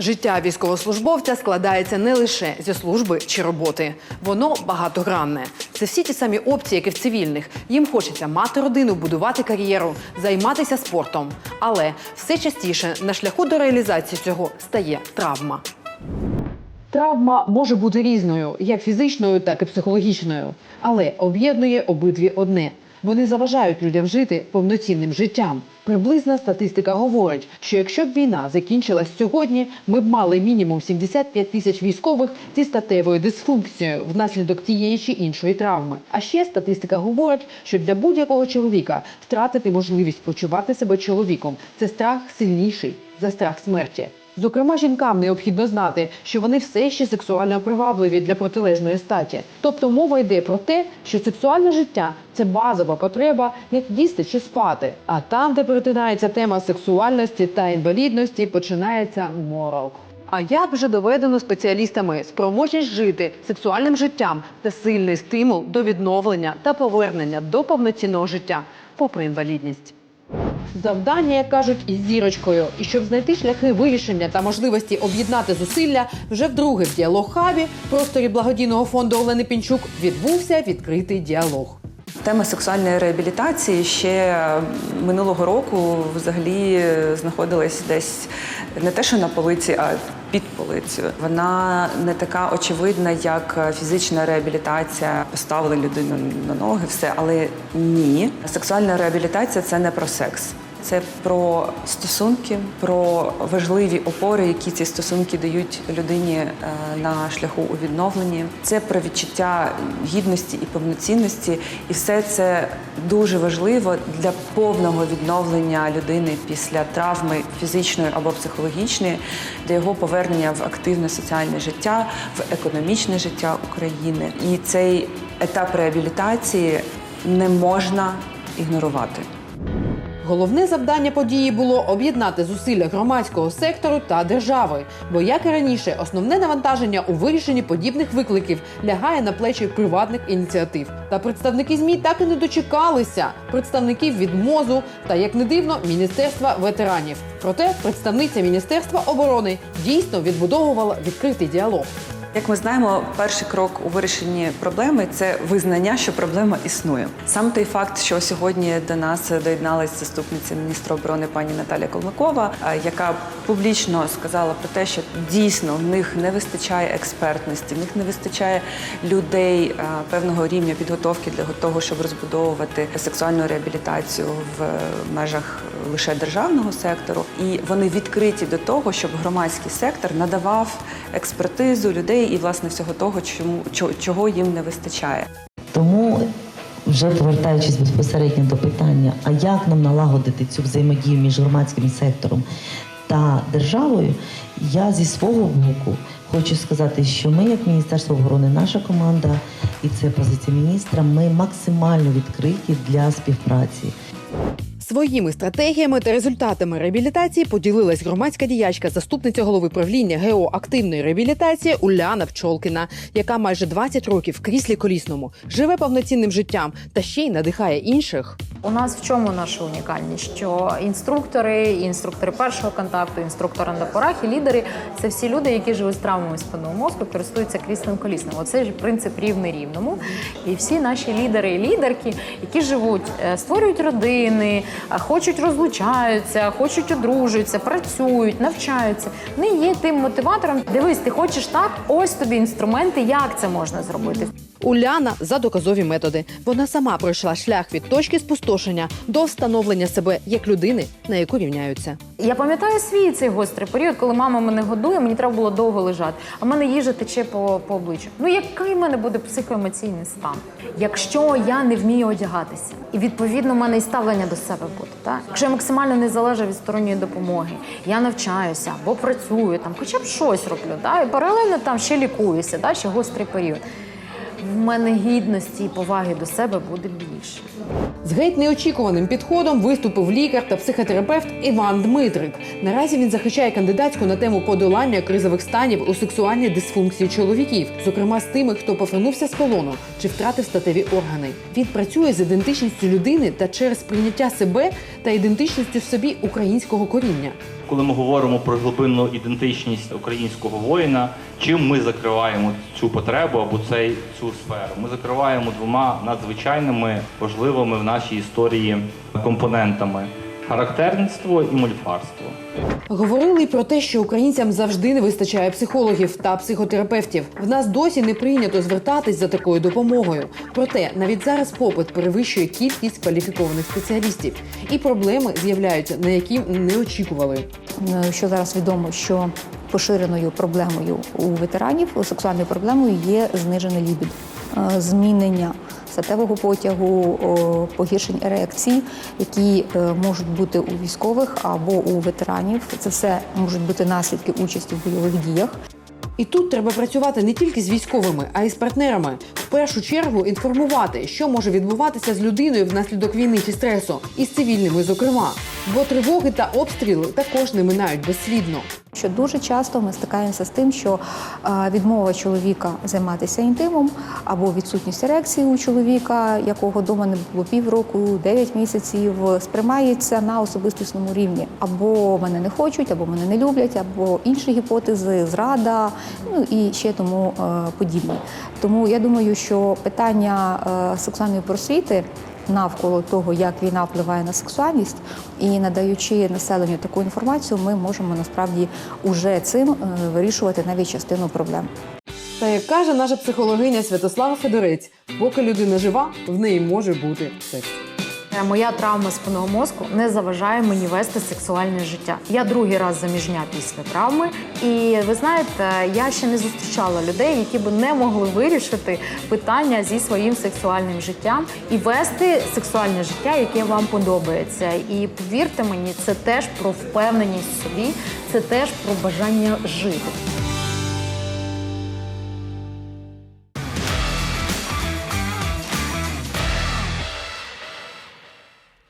Життя військовослужбовця складається не лише зі служби чи роботи. Воно багатогранне. Це всі ті самі опції, як і в цивільних. Їм хочеться мати родину, будувати кар'єру, займатися спортом. Але все частіше на шляху до реалізації цього стає травма. Травма може бути різною, як фізичною, так і психологічною, але об'єднує обидві одне. Вони заважають людям жити повноцінним життям. Приблизна статистика говорить, що якщо б війна закінчилась сьогодні, ми б мали мінімум 75 тисяч військових зі статевою дисфункцією внаслідок тієї чи іншої травми. А ще статистика говорить, що для будь-якого чоловіка втратити можливість почувати себе чоловіком це страх сильніший за страх смерті. Зокрема, жінкам необхідно знати, що вони все ще сексуально привабливі для протилежної статі. Тобто мова йде про те, що сексуальне життя це базова потреба, як їсти чи спати. А там, де перетинається тема сексуальності та інвалідності, починається морок. А як вже доведено спеціалістами, спроможність жити сексуальним життям це сильний стимул до відновлення та повернення до повноцінного життя, попри інвалідність. Завдання, як кажуть, із зірочкою. І щоб знайти шляхи вирішення та можливості об'єднати зусилля, вже вдруге в діалог хабі в просторі благодійного фонду Олени Пінчук відбувся відкритий діалог. Тема сексуальної реабілітації ще минулого року взагалі знаходилась десь не те, що на полиці, а під полицею. Вона не така очевидна, як фізична реабілітація. Поставили людину на ноги, все, але ні. Сексуальна реабілітація це не про секс. Це про стосунки, про важливі опори, які ці стосунки дають людині е, на шляху у відновленні. Це про відчуття гідності і повноцінності, і все це дуже важливо для повного відновлення людини після травми фізичної або психологічної, для його повернення в активне соціальне життя, в економічне життя України. І цей етап реабілітації не можна ігнорувати. Головне завдання події було об'єднати зусилля громадського сектору та держави. Бо, як і раніше, основне навантаження у вирішенні подібних викликів лягає на плечі приватних ініціатив. Та представники змі так і не дочекалися представників від мозу та, як не дивно, міністерства ветеранів. Проте представниця міністерства оборони дійсно відбудовувала відкритий діалог. Як ми знаємо, перший крок у вирішенні проблеми це визнання, що проблема існує. Сам той факт, що сьогодні до нас доєдналась заступниця міністра оборони пані Наталя Колмакова, е, яка публічно сказала про те, що дійсно в них не вистачає експертності, в них не вистачає людей е, певного рівня підготовки для того, щоб розбудовувати сексуальну реабілітацію в межах лише державного сектору, і вони відкриті до того, щоб громадський сектор надавав експертизу людей і власне всього того, чому чо- чого їм не вистачає. Тому, вже повертаючись безпосередньо до питання, а як нам налагодити цю взаємодію між громадським сектором та державою, я зі свого боку хочу сказати, що ми, як Міністерство оборони, наша команда, і це позиція міністра, ми максимально відкриті для співпраці. Своїми стратегіями та результатами реабілітації поділилась громадська діячка, заступниця голови правління геоактивної реабілітації Уляна Пчолкіна, яка майже 20 років в кріслі колісному живе повноцінним життям та ще й надихає інших. У нас в чому наша унікальність? Що інструктори, інструктори першого контакту, інструктори на порах і лідери це всі люди, які живуть з травмами спинного мозку, користуються кріслом колісним. Оце ж принцип рівний рівному. І всі наші лідери і лідерки, які живуть, е, створюють родини, е, хочуть розлучаються, хочуть одружуються, працюють, навчаються. Вони є тим мотиватором. Дивись, ти хочеш так? Ось тобі інструменти, як це можна зробити. Уляна за доказові методи. Вона сама пройшла шлях від точки спустошення до встановлення себе як людини, на яку рівняються. Я пам'ятаю свій цей гострий період, коли мама мене годує, мені треба було довго лежати, а в мене їжа тече по, по обличчю. Ну який в мене буде психоемоційний стан? Якщо я не вмію одягатися, і відповідно в мене і ставлення до себе буде. Так? Якщо я максимально не залежу від сторонньої допомоги, я навчаюся або працюю там, хоча б щось роблю, да? і паралельно там ще лікуюся, да? ще гострий період. В мене гідності і поваги до себе буде більше. З геть неочікуваним підходом виступив лікар та психотерапевт Іван Дмитрик. Наразі він захищає кандидатську на тему подолання кризових станів у сексуальній дисфункції чоловіків, зокрема з тими, хто повернувся з полону чи втратив статеві органи. Він працює з ідентичністю людини та через прийняття себе та ідентичністю в собі українського коріння. Коли ми говоримо про глибинну ідентичність українського воїна, чим ми закриваємо цю потребу або цей цю сферу? Ми закриваємо двома надзвичайними важливими в нашій історії компонентами характерництво і мольфарство. Говорили й про те, що українцям завжди не вистачає психологів та психотерапевтів. В нас досі не прийнято звертатись за такою допомогою. Проте навіть зараз попит перевищує кількість кваліфікованих спеціалістів, і проблеми з'являються, на які не очікували. Е, що зараз відомо, що поширеною проблемою у ветеранів сексуальною проблемою є знижене лібідо, Е, змінення статевого потягу, погіршень ерекцій, які е, можуть бути у військових або у ветеранів. Це все можуть бути наслідки участі в бойових діях. І тут треба працювати не тільки з військовими, а й з партнерами. Першу чергу інформувати, що може відбуватися з людиною внаслідок війни чи стресу, і з цивільними, зокрема. Бо тривоги та обстріли також не минають безслідно. Що дуже часто ми стикаємося з тим, що е, відмова чоловіка займатися інтимом або відсутність ерекції у чоловіка, якого вдома не було півроку, 9 місяців, сприймається на особистісному рівні. Або мене не хочуть, або мене не люблять, або інші гіпотези, зрада, ну і ще тому е, подібне. Тому я думаю, що питання е, сексуальної просвіти навколо того, як війна впливає на сексуальність, і надаючи населенню таку інформацію, ми можемо насправді уже цим е, вирішувати навіть частину проблем. Та як каже наша психологиня Святослава Федорець, поки людина жива, в неї може бути секс. Е, Моя травма спинного мозку не заважає мені вести сексуальне життя. Я другий раз заміжня після травми, і ви знаєте, я ще не зустрічала людей, які би не могли вирішити питання зі своїм сексуальним життям і вести сексуальне життя, яке вам подобається. І повірте мені, це теж про впевненість в собі, це теж про бажання жити.